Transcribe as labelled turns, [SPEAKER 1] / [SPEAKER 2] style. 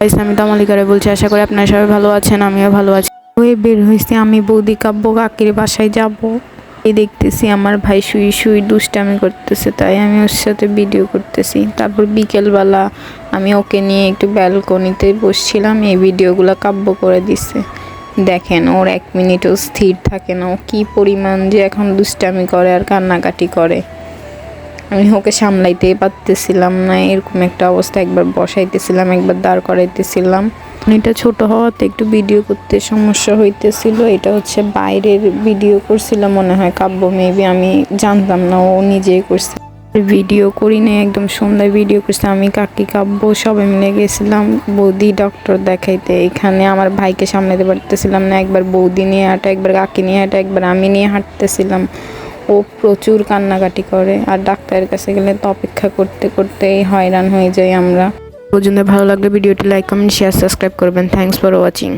[SPEAKER 1] আমি তামালিকারে বলছি, আশা করি আপনারা সবাই ভালো আছেন, আমিও ভালো আছি। হয়ে বের হয়েছি, আমি বৌদি কাব্য কাকির বাসায় যাব। এই দেখতেছি আমার ভাই শুই শুই দুষ্টামি করতেছে, তাই আমি ওর সাথে ভিডিও করতেছি। তারপর বিকেলবেলা আমি ওকে নিয়ে একটু ব্যালকনিতে বসছিলাম, এই ভিডিওগুলো কাব্য করে দিচ্ছে দেখেন, ওর এক মিনিটও স্থির থাকে না, ও কী পরিমাণ যে এখন দুষ্টামি করে আর কান্নাকাটি করে। আমি ওকে সামলাইতেই পারতেছিলাম না, এরকম একটা অবস্থা একবার বসাইতেছিলাম, একবার দাঁড় করাইতেছিলাম। এটা ছোট হওয়াতে একটু ভিডিও করতে সমস্যা হইতেছিল, এটা হচ্ছে বাইরের ভিডিও করছিলাম মনে হয় কাব্য মেবি আমি জানতাম না, ও নিজেই করছে। ভিডিও করি না একদম সন্ধ্যায় ভিডিও করছে, আমি, কাকি, কাব্য, সবাই মিলে গেছিলাম, বৌদি ডক্টর দেখাইতে। এখানে আমার ভাইকে সামলাতে পারতেছিলাম না, একবার বৌদি নিয়ে হাঁটা, একবার কাকি নিয়ে হাঁটা, একবার আমি নিয়ে হাঁটতেছিলাম। ও প্রচুর কান্নাকাটি করে। আর ডাক্তারের কাছে গেলে তো অপেক্ষা করতে করতেই হয়রান হয়ে যাই আমরা। পর্যন্ত ভালো লাগলে ভিডিওটি লাইক কমেন্ট শেয়ার সাবস্ক্রাইব করবেন। Thanks for watching